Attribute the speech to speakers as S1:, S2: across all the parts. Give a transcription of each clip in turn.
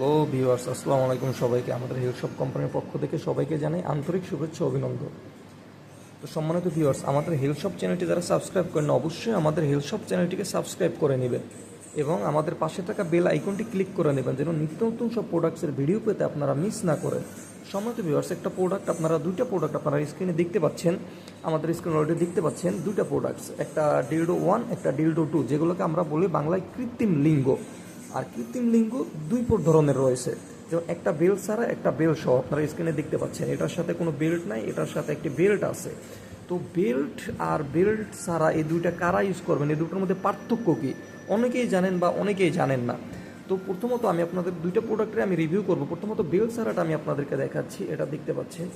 S1: Hello viewers, আসসালামু আলাইকুম সবাইকে। আমাদের হেলশপ কোম্পানির পক্ষ থেকে সবাইকে জানাই আন্তরিক শুভেচ্ছা অভিনন্দন। তো সম্মানিত ভিউয়ার্স, আমাদের হেলশপ চ্যানেলটি যারা সাবস্ক্রাইব করেন অবশ্যই আমাদের হেলশপ চ্যানেলটিকে সাবস্ক্রাইব করে নেবেন এবং আমাদের পাশে থাকা বেল আইকনটি ক্লিক করে নেবেন যেন নিত্য নতুন সব প্রোডাক্টসের ভিডিও পেতে আপনারা মিস না করেন। সম্মানিত ভিউয়ার্স, একটা প্রোডাক্ট আপনারা, দুইটা প্রোডাক্ট আপনারা স্ক্রিনে দেখতে পাচ্ছেন। আমাদের স্ক্রিন অলরেডি দেখতে পাচ্ছেন দুইটা প্রোডাক্টস একটা ডিলডো ওয়ান একটা ডিলডো টু যেগুলোকে আমরা বলি বাংলায় কৃত্রিম লিঙ্গ। আর কৃত্রিম লিঙ্গ দুই ধরনের রয়েছে। যেমন একটা বেল্ট ছাড়া একটা বেল্ট সহ, আপনারা স্ক্রিনে দেখতে পাচ্ছেন, এটার সাথে কোনো বেল্ট নাই, এটার সাথে একটি বেল্ট আছে। তো বেল্ট আর বেল্ট ছাড়া এই দুইটা কারা ইউজ করবেন? এই দুটোর মধ্যে পার্থক্য কী? অনেকেই জানেন বা অনেকেই জানেন না। তো প্রথমত আমি আপনাদের দুইটা প্রোডাক্টের আমি রিভিউ করব। প্রথমত বেল ছাড়াটা আমি আপনাদেরকে দেখাচ্ছি, এটা দেখতে পাচ্ছেন,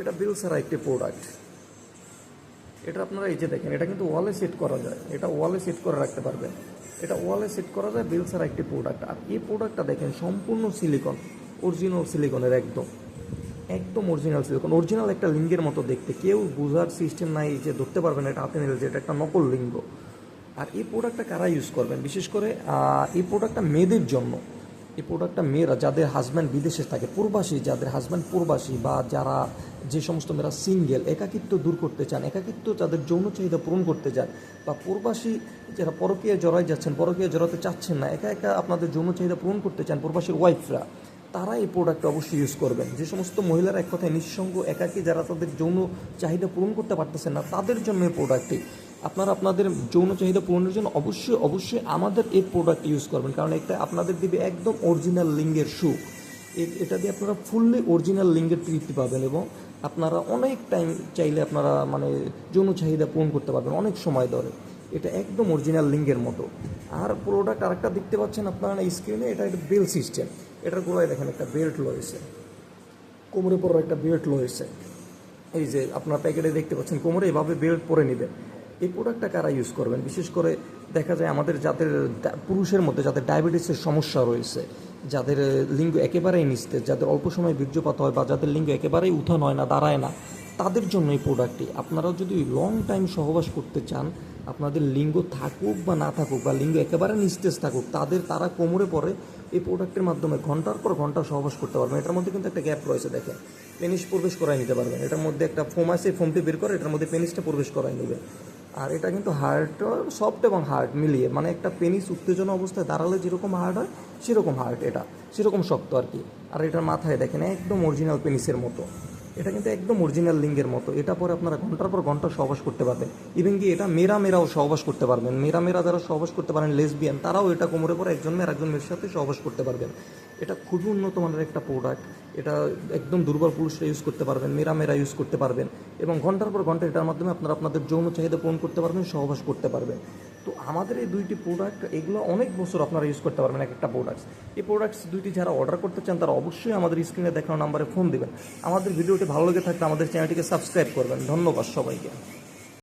S1: এটা বেল ছাড়া একটি প্রোডাক্ট এটা আপনারা এই যে দেখেন, এটা কিন্তু ওয়ালে সেট করা যায়। এটা ওয়ালে সেট করে রাখতে পারবেন। এটা ওয়ালে সেট করা যায় বেল ছাড়া একটি প্রোডাক্ট আর এই প্রোডাক্টটা দেখেন, সম্পূর্ণ সিলিকন অরিজিনাল সিলিকনের একদম। একদম অরিজিনাল সিলিকন অরিজিনাল একটা লিঙ্গের মতো দেখতে। কেউ বোঝার সিস্টেম নাই যে ধরতে পারবেন এটা হাতে নিলে যে এটা একটা নকল লিঙ্গ। আর এই প্রোডাক্টটা কারা ইউজ করবেন? বিশেষ করে এই প্রোডাক্টটা মেয়েদের জন্য। এই প্রোডাক্টটা মেয়েরা, যাদের হাজব্যান্ড বিদেশে থাকে, পূর্বাসী, যাদের হাজব্যান্ড পূর্বাসী বা যারা যে সমস্ত মেয়েরা সিঙ্গেল একাকিত্ব দূর করতে চান, একাকিত্ব যাদের যৌন চাহিদা পূরণ করতে চান, বা পূর্বাসী যারা পরকীয় জড়াই যাচ্ছেন, পরকীয় জড়াতে চাচ্ছেন না, একা একা আপনাদের যৌন চাহিদা পূরণ করতে চান প্রবাসীর ওয়াইফরা তারা এই প্রোডাক্টটা অবশ্যই ইউজ করবেন। যে সমস্ত মহিলারা এক কথায় নিঃসঙ্গ, একাকী যারা তাদের যৌন চাহিদা পূরণ করতে পারতেছেন না, তাদের জন্য এই প্রোডাক্টটি আপনারা আপনাদের যৌন চাহিদা পূরণের জন্য অবশ্যই অবশ্যই আমাদের এই প্রোডাক্ট ইউজ করবেন। কারণ এটা আপনাদের দিবে একদম অরিজিনাল লিঙ্গের সুখ। এটা দিয়ে আপনারা ফুললি অরিজিনাল লিঙ্গের তৃপ্তি পাবেন এবং আপনারা অনেক টাইম চাইলে আপনারা মানে যৌন চাহিদা পূরণ করতে পারবেন, অনেক সময় ধরে। এটা একদম অরিজিনাল লিঙ্গের মতো। আর প্রোডাক্ট আরেকটা দেখতে পাচ্ছেন আপনারা স্ক্রিনে এটা একটা বেল সিস্টেম এটার গোড়ায় দেখেন, একটা বেল্ট রয়েছে কোমরে পর একটা বেল্ট রয়েছে এই যে আপনার প্যাকেটে দেখতে পাচ্ছেন, কোমরে এভাবে বেল্ট পরে নেবেন এই প্রোডাক্টটা কারা ইউজ করবেন? বিশেষ করে দেখা যায় আমাদের যাদের পুরুষের মধ্যে যাদের ডায়াবেটিসের সমস্যা রয়েছে, যাদের লিঙ্গ একেবারেই নিস্তেজ, যাদের অল্প সময় বীর্যপাত হয় বা যাদের লিঙ্গ একেবারেই উঠান হয় না, দাঁড়ায় না, তাদের জন্য এই প্রোডাক্টটি আপনারা যদি লং টাইম সহবাস করতে চান আপনাদের লিঙ্গ থাকুক বা না থাকুক, বা লিঙ্গ একেবারে নিস্তেজ থাকুক, তাদের তারা কোমরে পরে এই প্রোডাক্টের মাধ্যমে ঘণ্টার পর ঘণ্টা সহবাস করতে পারবেন। এটার মধ্যে কিন্তু একটা গ্যাপ রয়েছে, দেখেন। পেনিস প্রবেশ করাই নিতে পারবেন। এটার মধ্যে একটা ফোম আছে ফোমটি বের করে এটার মধ্যে পেনিসটা প্রবেশ করাই নেবে। আর এটা কিন্তু হার্ট সফট এবং হার্ট মিলিয়ে মানে একটা পেনিস উত্তেজনা অবস্থায় দাঁড়ালে যেরকম হার্ট হয়, সেরকম হার্ট এটা, সেরকম শক্ত আর কি। আর এটার মাথায় দেখেন, একদম অরিজিনাল পেনিসের মতো। এটা কিন্তু একদম অরিজিনাল লিঙ্গের মতো। এটা পরে আপনারা ঘণ্টার পর ঘণ্টা সহবাস করতে পারবেন। ইভেন কি এটা মেরা মেরাও সহবাস করতে পারবেন। মেরা মেরা যারা সহবাস করতে পারেন লেসবিয়ান তারাও এটা কোমরে পরে একজন মেয়ের একজন মেয়ের সাথে সহবাস করতে পারবেন। এটা খুবই উন্নত মানের একটা প্রোডাক্ট এটা একদম দুর্বল পুরুষরা ইউজ করতে পারবেন মেরা মেরা ইউজ করতে পারবেন। এবং ঘণ্টার পর ঘণ্টা এটার মাধ্যমে আপনারা আপনাদের যৌন চাহিদা পূরণ করতে পারবেন, সহবাস করতে পারবেন। তো আমাদের এই দুইটি প্রোডাক্ট এগুলো অনেক বছর আপনারা ইউজ করতে পারবেন এক একটা প্রোডাক্টস এই প্রোডাক্টস দুইটি যারা অর্ডার করতে চান, তারা অবশ্যই আমাদের স্ক্রিনে দেখানো নাম্বারে ফোন দেবেন। আমাদের ভিডিওটি ভালো লেগে থাকলে আমাদের চ্যানেলটিকে সাবস্ক্রাইব করবেন। ধন্যবাদ সবাইকে।